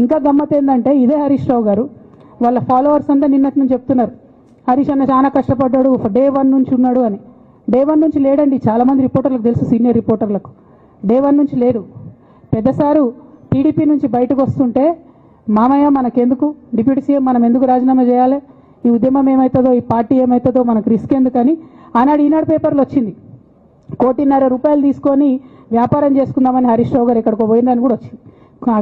ఇంకా గమ్మత్ ఏంటంటే ఇదే హరీష్ రావు గారు. వాళ్ళ ఫాలోవర్స్ అంతా నిన్నటి నుంచి చెప్తున్నారు. హరీష్ అన్న చాలా కష్టపడ్డాడు డే వన్ నుంచి ఉన్నాడు అని. డే వన్ నుంచి లేడండి చాలామంది రిపోర్టర్లకు తెలుసు సీనియర్ రిపోర్టర్లకు. డే వన్ నుంచి లేరు పెద్ద సారు టీడీపీ నుంచి బయటకు వస్తుంటే మామయ్య మనకెందుకు? డిప్యూటీ సీఎం మనం ఎందుకు రాజీనామా చేయాలి? ఈ ఉద్యమం ఏమవుతుందో ఈ పార్టీ ఏమవుతుందో మనకు రిస్క్ ఎందుకని ఆనాడు ఈనాడు పేపర్లు వచ్చింది. కోటిన్నర రూపాయలు తీసుకొని వ్యాపారం చేసుకుందామని హరీష్ రావు గారు ఎక్కడికి పోయిందని కూడా వచ్చింది.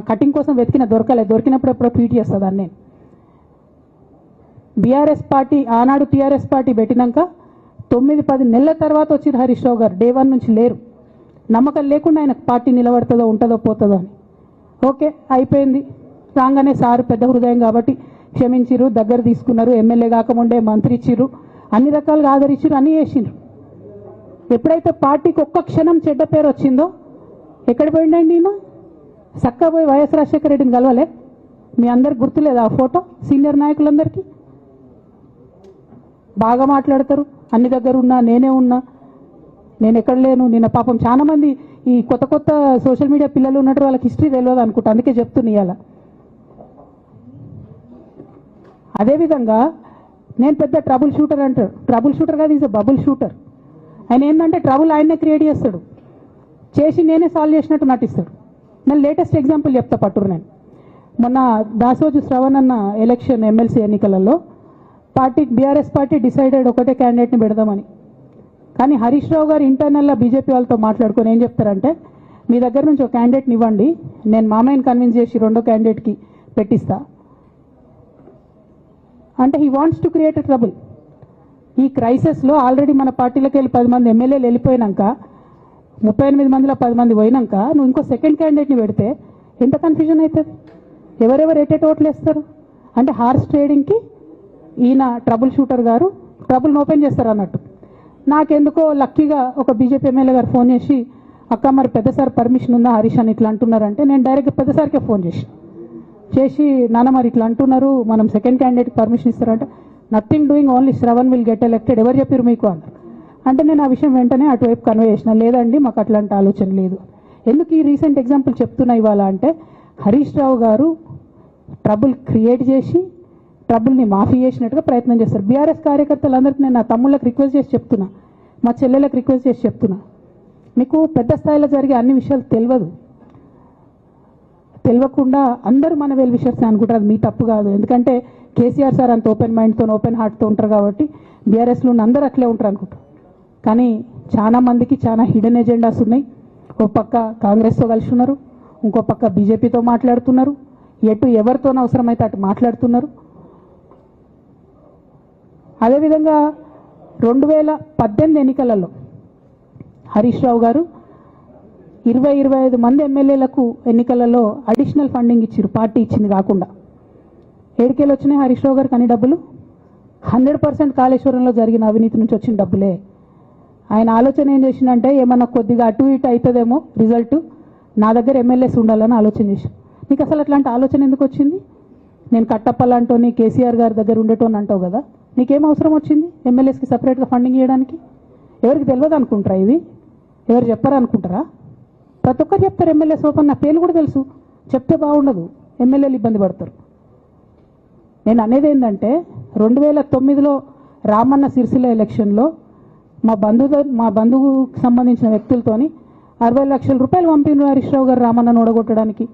కటింగ్ కోసం వెతికిన దొరకలేదు దొరికినప్పుడు ఎప్పుడో ట్వీట్ చేస్తుందని నేను బీఆర్ఎస్ పార్టీ ఆనాడు టీఆర్ఎస్ పార్టీ పెట్టినాక తొమ్మిది పది నెలల తర్వాత వచ్చిన హరీష్ రావు గారు. డే వన్ నుంచి లేరు. నమ్మకం లేకుండా ఆయన పార్టీ నిలబడుతుందో ఉంటుందో పోతుందో అని. ఓకే అయిపోయింది. రాగానే సారు పెద్ద హృదయం కాబట్టి క్షమించిరు దగ్గర తీసుకున్నారు. ఎమ్మెల్యే కాకముండే మంత్రి ఇచ్చిర్రు అన్ని రకాలుగా ఆదరించారు అని చేసిండ్రు. ఎప్పుడైతే పార్టీకి ఒక్క క్షణం చెడ్డ పేరు వచ్చిందో ఎక్కడ పోయిండండి ఈయన? చక్కగా పోయి వైఎస్ రాజశేఖర రెడ్డిని కలవలే? మీ అందరికి గుర్తులేదు ఆ ఫోటో? సీనియర్ నాయకులందరికీ? బాగా మాట్లాడతారు. అన్ని దగ్గర ఉన్నా నేనే ఉన్నా. నేను ఎక్కడ లేను నిన్న పాపం చాలా మంది ఈ కొత్త కొత్త సోషల్ మీడియా పిల్లలు ఉన్నట్టు వాళ్ళకి హిస్టరీ తెలియదు అనుకుంటా. అందుకే చెప్తున్నా ఇవాళ అదేవిధంగా నేను పెద్ద ట్రబుల్ షూటర్ అంటారు ట్రబుల్ షూటర్ కాదు ఈజ్ బబుల్ షూటర్. ఆయన ఏంటంటే ట్రబుల్ ఆయనే క్రియేట్ చేస్తాడు. చేసి నేనే సాల్వ్ చేసినట్టు నటిస్తాడు. నేను లేటెస్ట్ ఎగ్జాంపుల్ చెప్తా పట్టురు నేను. మొన్న దాసోజు శ్రవణ్ అన్న ఎలక్షన్ ఎమ్మెల్సీ ఎన్నికలలో పార్టీ బీఆర్ఎస్ పార్టీ డిసైడెడ్ ఒకటే క్యాండిడేట్ని పెడదామని. కానీ హరీష్ రావు గారు ఇంటర్నల్గా బీజేపీ వాళ్ళతో మాట్లాడుకొని ఏం చెప్తారంటే మీ దగ్గర నుంచి ఒక క్యాండిడేట్ని ఇవ్వండి నేను మామయ్యని కన్విన్స్ చేసి రెండో క్యాండిడేట్కి పెట్టిస్తా. అంటే he wants to create trouble ఈ క్రైసిస్లో ఆల్రెడీ మన పార్టీలకు వెళ్ళి పది మంది ఎమ్మెల్యేలు వెళ్ళిపోయినాక ముప్పై ఎనిమిది మందిలో పది మంది పోయినాక నువ్వు ఇంకో సెకండ్ క్యాండిడేట్ని పెడితే ఎంత కన్ఫ్యూజన్ అవుతుంది? ఎవరెవరు ఎటెట్ ఓట్లు వేస్తారు? అంటే హార్స్ ట్రేడింగ్కి ఈయన ట్రబుల్ షూటర్ గారు ట్రబుల్ని ఓపెన్ చేస్తారు అన్నట్టు. నాకెందుకో లక్కీగా ఒక బీజేపీ ఎమ్మెల్యే గారు ఫోన్ చేసి అక్క మరి పెద్దసారి పర్మిషన్ ఉందా? హరీష్ అని ఇట్లా అంటున్నారంటే నేను డైరెక్ట్ పెద్దసారికే ఫోన్ చేసి చేసి నాన్న మరి ఇట్లా అంటున్నారు మనం సెకండ్ క్యాండిడేట్ పర్మిషన్ ఇస్తారంటే nothing doing only Sravan will get elected ఎవరు చెప్పారు మీకు అన్నారు అంటే నేను ఆ విషయం వెంటనే అటువైపు కన్వే చేసిన. లేదండి మాకు అట్లాంటి ఆలోచన లేదు. ఎందుకు ఈ రీసెంట్ ఎగ్జాంపుల్ చెప్తున్నా ఇవాళ అంటే హరీష్ రావు గారు ట్రబుల్ క్రియేట్ చేసి ట్రబుల్ని మాఫీ చేసినట్టుగా ప్రయత్నం చేస్తారు. బీఆర్ఎస్ కార్యకర్తలందరికీ నేను నా తమ్ముళ్ళకి రిక్వెస్ట్ చేసి చెప్తున్నా. మా చెల్లెలకు రిక్వెస్ట్ చేసి చెప్తున్నా. మీకు పెద్ద స్థాయిలో జరిగే అన్ని విషయాలు తెలియదు. తెలియకుండా అందరూ మన వెల్ విషర్స్ అనుకుంటారు. అది మీ తప్పు కాదు. ఎందుకంటే కేసీఆర్ సార్ అంత ఓపెన్ మైండ్తో ఓపెన్ హార్ట్తో ఉంటారు కాబట్టి బీఆర్ఎస్లో ఉన్న అందరూ అట్లే ఉంటారు అనుకుంటారు. కానీ చాలా మందికి చాలా హిడెన్ ఎజెండాస్ ఉన్నాయి. ఓ పక్క కాంగ్రెస్తో కలిసి ఉన్నారు ఇంకో పక్క బీజేపీతో మాట్లాడుతున్నారు. ఎటు ఎవరితో అవసరమైతే అటు మాట్లాడుతున్నారు. అదేవిధంగా రెండు వేల పద్దెనిమిది ఎన్నికలలో హరీష్ రావు గారు ఇరవై ఇరవై ఐదు మంది ఎమ్మెల్యేలకు ఎన్నికలలో అడిషనల్ ఫండింగ్ ఇచ్చారు పార్టీ ఇచ్చింది కాకుండా. ఏడికేలు వచ్చినాయి హరీష్ రావు గారికి అన్ని డబ్బులు. హండ్రెడ్ పర్సెంట్ కాళేశ్వరంలో జరిగిన అవినీతి నుంచి వచ్చిన డబ్బులే. ఆయన ఆలోచన ఏం చేసిందంటే ఏమన్నా కొద్దిగా అటు ఇటు అవుతుందేమో రిజల్ట్ నా దగ్గర ఎమ్మెల్యేస్ ఉండాలని ఆలోచన చేసి నీకు అసలు అట్లాంటి ఆలోచన ఎందుకు వచ్చింది? నేను కట్టప్పలాంటోని కేసీఆర్ గారి దగ్గర ఉండేటోని అంటావు కదా నీకేం అవసరం వచ్చింది ఎమ్మెల్యేస్కి సపరేట్గా ఫండింగ్ ఇవ్వడానికి ఎవరికి తెలియదు అనుకుంటారా ఇది ఎవరు చెప్పారనుకుంటారా ప్రతి ఒక్కరు చెప్తారు ఎమ్మెల్యే సోపన్ నా పేర్లు కూడా తెలుసు. చెప్తే బాగుండదు. ఎమ్మెల్యేలు ఇబ్బంది పడతారు. నేను అనేది ఏంటంటే రెండు వేల తొమ్మిదిలో రామన్న సిరిసిల్ల ఎలక్షన్లో మా బంధువు మా బంధువుకు సంబంధించిన వ్యక్తులతోని అరవై లక్షల రూపాయలు పంపిన హరీష్ రావు గారు రామన్న ఓడగొట్టడానికి.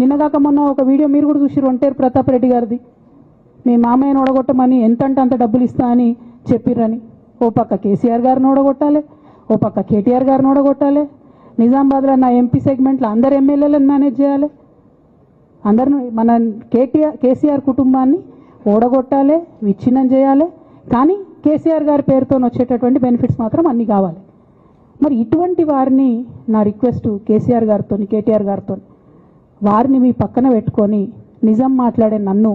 నిన్నగాక మొన్న ఒక వీడియో మీరు కూడా చూసిరు ఒంటేరు ప్రతాప్ రెడ్డి గారిది. మీ మామయ్యను ఓడగొట్టమని ఎంత అంటే అంత డబ్బులు ఇస్తా అని చెప్పిర్రని. ఓ పక్క కేసీఆర్ గారిని ఓడగొట్టాలి ఓ పక్క కేటీఆర్ గారిని ఓడగొట్టాలి. నిజామాబాద్లో నా ఎంపీ సెగ్మెంట్లో అందరు ఎమ్మెల్యేలను మేనేజ్ చేయాలి. అందరిని మన కేటీఆర్ కేసీఆర్ కుటుంబాన్ని ఓడగొట్టాలి విచ్ఛిన్నం చేయాలి. కానీ కేసీఆర్ గారి పేరుతో వచ్చేటటువంటి బెనిఫిట్స్ మాత్రం అన్నీ కావాలి. మరి ఇటువంటి వారిని నా రిక్వెస్ట్ కేసీఆర్ గారితో కేటీఆర్ గారితో వారిని మీ పక్కన పెట్టుకొని నిజం మాట్లాడే నన్ను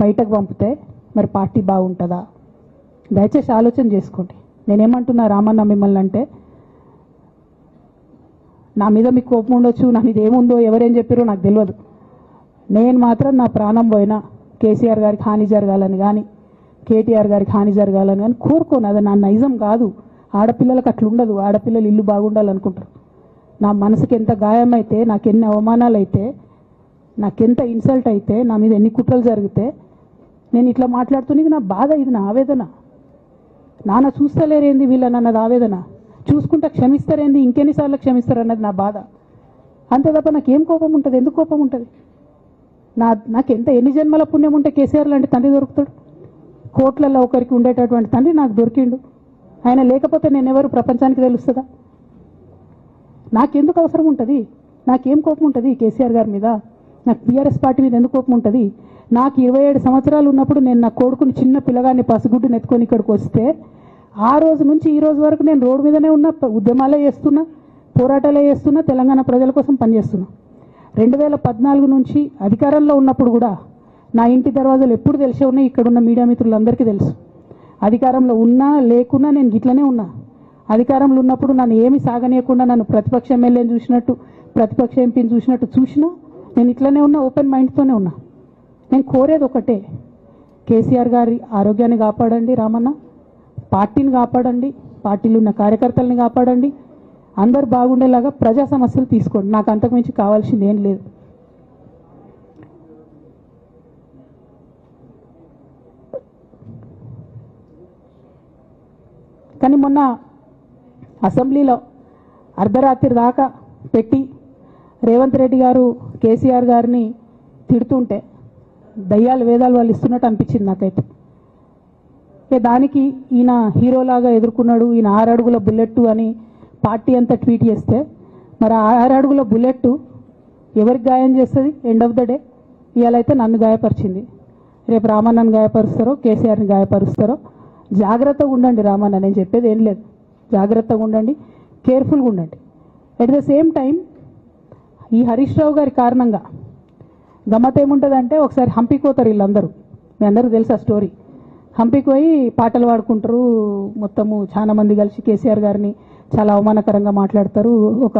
బయటకు పంపితే మరి పార్టీ బాగుంటుందా? దయచేసి ఆలోచన చేసుకోండి. నేనేమంటున్నా రామన్న మిమ్మల్ని అంటే నా మీద మీకు కోపం ఉండొచ్చు నా మీద ఏముందో ఎవరేం చెప్పారో నాకు తెలియదు. నేను మాత్రం నా ప్రాణం పోయినా కేసీఆర్ గారికి హాని జరగాలని కానీ కేటీఆర్ గారికి హాని జరగాలని కానీ కోరుకోను. అది నా నైజం కాదు. ఆడపిల్లలకు అట్లా ఉండదు. ఆడపిల్లలు ఇల్లు బాగుండాలనుకుంటారు. నా మనసుకి ఎంత గాయమైతే నాకు ఎన్ని అవమానాలు అయితే నాకెంత ఇన్సల్ట్ అయితే నా మీద ఎన్ని కుట్రలు జరిగితే నేను ఇట్లా మాట్లాడుతున్నది నా బాధ ఇది నా ఆవేదన. నాన్న చూస్తలేరేంది వీళ్ళని అన్నది ఆవేదన? చూసుకుంటా క్షమిస్తారేంది? ఇంకెన్నిసార్లు క్షమిస్తారు అన్నది నా బాధ. అంతే తప్ప నాకేం కోపం ఉంటుంది? ఎందుకు కోపం ఉంటుంది? నా నాకు ఎంత ఎన్ని జన్మల పుణ్యం ఉంటే కేసీఆర్ లాంటి తండ్రి దొరుకుతాడు? కోట్లలో ఒకరికి ఉండేటటువంటి తండ్రి నాకు దొరికిండు. ఆయన లేకపోతే నేను ఎవరు ప్రపంచానికి తెలుస్తుందా? నాకెందుకు అవసరం ఉంటుంది? నాకేం కోపం ఉంటుంది కేసీఆర్ గారి మీద? నాకు టీఆర్ఎస్ పార్టీ మీద ఎందుకు కోపం ఉంటుంది? నాకు ఇరవై ఏడు సంవత్సరాలు ఉన్నప్పుడు నేను నా కొడుకుని చిన్న పిల్లగాన్ని పసిగుడ్డు నెత్తుకొని ఇక్కడికి వస్తే ఆ రోజు నుంచి ఈ రోజు వరకు నేను రోడ్డు మీదనే ఉన్నా ఉద్యమాలే చేస్తున్నా పోరాటాలే చేస్తున్నా తెలంగాణ ప్రజల కోసం పనిచేస్తున్నా. రెండు వేల పద్నాలుగు నుంచి అధికారంలో ఉన్నప్పుడు కూడా నా ఇంటి దర్వాజాలు ఎప్పుడు తెలిసే ఉన్నాయి? ఇక్కడున్న మీడియా మిత్రులందరికీ తెలుసు. అధికారంలో ఉన్నా లేకున్నా నేను గిట్లనే ఉన్నా. అధికారంలో ఉన్నప్పుడు నన్ను ఏమి సాగనీయకుండా నన్ను ప్రతిపక్ష ఎమ్మెల్యేని చూసినట్టు ప్రతిపక్ష ఎంపీని చూసినట్టు చూసినా నేను ఇట్లనే ఉన్నా ఓపెన్ మైండ్తోనే ఉన్నా. నేను కోరేది ఒకటే. కేసీఆర్ గారి ఆరోగ్యాన్ని కాపాడండి రామన్న. పార్టీని కాపాడండి. పార్టీలో ఉన్న కార్యకర్తల్ని కాపాడండి. అందరు బాగుండేలాగా ప్రజా సమస్యలు తీసుకోండి. నాకు అంతకుమించి కావాల్సింది ఏం లేదు. కానీ మొన్న అసెంబ్లీలో అర్ధరాత్రి దాకా పెట్టి రేవంత్ రెడ్డి గారు కేసీఆర్ గారిని తిడుతుంటే దయ్యాలు వేదాలు వాళ్ళు ఇస్తున్నట్టు అనిపించింది నాకైతే. ఇక దానికి ఈయన హీరోలాగా ఎదుర్కొన్నాడు ఈయన ఆరు అడుగుల బుల్లెట్ అని పార్టీ అంతా ట్వీట్ చేస్తే మరి ఆ ఆరు అడుగుల బుల్లెట్ ఎవరికి గాయం చేస్తుంది? ఎండ్ ఆఫ్ ద డే ఇవాళ అయితే నన్ను గాయపరిచింది. రేపు రామన్నను గాయపరుస్తారో కేసీఆర్ని గాయపరుస్తారో జాగ్రత్తగా ఉండండి రామన్న నేను చెప్పేది ఏం లేదు. జాగ్రత్తగా ఉండండి కేర్ఫుల్గా ఉండండి. ఎట్ ద సేమ్ టైం ఈ హరీష్ రావు గారి కారణంగా గమ్మత్ ఏముంటుందంటే ఒకసారి హంపీకి పోతారు వీళ్ళందరూ. మీ అందరూ తెలుసు ఆ స్టోరీ హంపీకి పోయి పాటలు పాడుకుంటారు మొత్తము చాలా మంది కలిసి కేసీఆర్ గారిని చాలా అవమానకరంగా మాట్లాడతారు. ఒక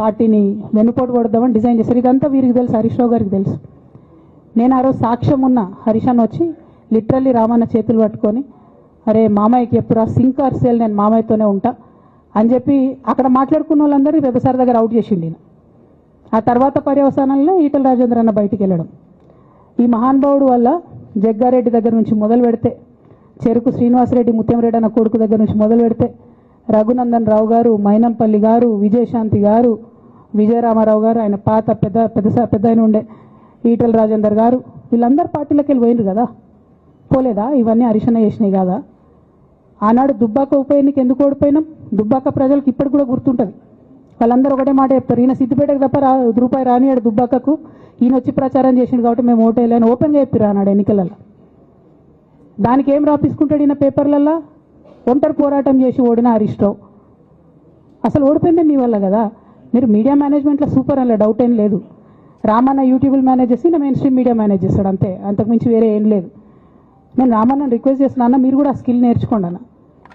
పార్టీని వెనుపోటు కొడదామని డిజైన్ చేశారు. ఇదంతా వీరికి తెలుసు హరీష్ రావు గారికి తెలుసు. నేను ఆ రోజు సాక్ష్యం ఉన్న హరీష్ వచ్చి లిటరల్లీ రామన్న చేతులు పట్టుకొని అరే మామయ్యకి ఎప్పుడా సింక్ ఆర్ సేల్ నేను మామయ్యతోనే ఉంటా అని చెప్పి అక్కడ మాట్లాడుకున్న వాళ్ళందరినీ వ్యవసాయ దగ్గర అవుట్ చేసిండి ఆ తర్వాత పర్యవసానంలో ఈటల రాజేంద్ర అన్న బయటికి వెళ్ళడం. ఈ మహానుభావుడు వల్ల జగ్గారెడ్డి దగ్గర నుంచి మొదలు పెడితే చెరుకు శ్రీనివాసరెడ్డి ముత్యంరెడ్డి అన్న కొడుకు దగ్గర నుంచి మొదలు పెడితే రఘునందన్ రావు గారు మైనంపల్లి గారు విజయశాంతి గారు విజయరామారావు గారు ఆయన పాత పెద్ద పెద్ద పెద్ద ఆయన ఉండే ఈటల రాజేందర్ గారు వీళ్ళందరూ పార్టీలకు వెళ్ళి పోయిండ్రు కదా? పోలేదా? ఇవన్నీ అరిశన చేసినాయి కదా? ఆనాడు దుబ్బాక ఉప ఎన్నిక ఎందుకు ఓడిపోయినాం? దుబ్బాక ప్రజలకు ఇప్పటికి కూడా గుర్తుంటుంది. వాళ్ళందరూ ఒకటే మాట చెప్తారు. ఈయన సిద్దిపేటకు తప్ప రా రూపాయి రానియాడు దుబ్బాకకు. ఈయన వచ్చి ప్రచారం చేసిండు కాబట్టి మేము ఓటేయాలని ఓపెన్గా చెప్పారు ఆనాడు ఎన్నికలలో దానికి ఏం రాపించుకుంటాడు ఈయన పేపర్లల్లో? ఒంటరి పోరాటం చేసి ఓడిన హరీష్ రావు. అసలు ఓడిపోయిందే మీ వల్ల కదా? మీరు మీడియా మేనేజ్మెంట్లో సూపర్ అలా డౌట్ ఏం లేదు. రామన్న యూట్యూబ్ మేనేజ్ చేసి నా మెయిన్ స్ట్రీమ్ మీడియా మేనేజ్ చేస్తాడు అంతే. అంతకుమించి వేరే ఏం లేదు. నేను రామన్న రిక్వెస్ట్ చేస్తున్నా అన్న మీరు కూడా ఆ స్కిల్ నేర్చుకోండి అన్న.